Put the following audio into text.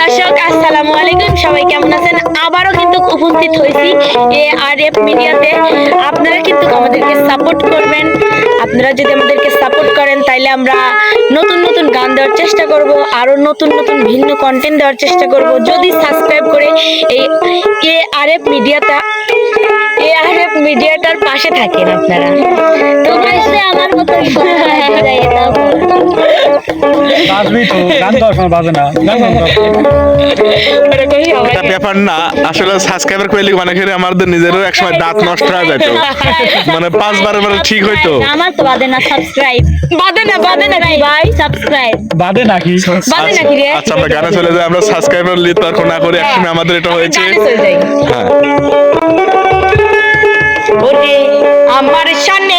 দর্শক, আসসালামু আলাইকুম। সবাই কেমন আছেন? আবারও কিন্তু উপস্থিত হয়েছি এ আর এফ মিডিয়াতে। আপনারা কিন্তু আমাদেরকে সাপোর্ট করবেন। আপনারা যদি আমাদেরকে সাপোর্ট করেন, তাইলে আমরা নতুন নতুন গান দেওয়ার চেষ্টা করব আরও নতুন নতুন ভিন্ন কন্টেন্ট দেওয়ার চেষ্টা করব। যদি সাবস্ক্রাইব করে এই এ আর এফ মিডিয়াটা মিডিয়াটার পাশে থাকেন আপনারা। তোমরা যদি আমার মতো বাজবি তো গান তো এখন বাজে না। গান বন্ধ কর। এটা ব্যাপার না আসলে সাবস্ক্রাইবার করে লিখে মানে করে আমাদের নিজেরও একসময় দাঁত নষ্ট হয়ে যেত মানে পাঁচবার এবার ঠিক হইতো। আমার তো বাদে না সাবস্ক্রাইব বাদে না বাদে না ভাই? সাবস্ক্রাইব বাদে নাকি বাদে নাকি রে? আচ্ছা আমরা গানে চলে যাই আমরা সাবস্ক্রাইবার লিড তর্ক না করে একসময় আমাদের এটা হয়েছে। হ্যাঁ। আমার সামনে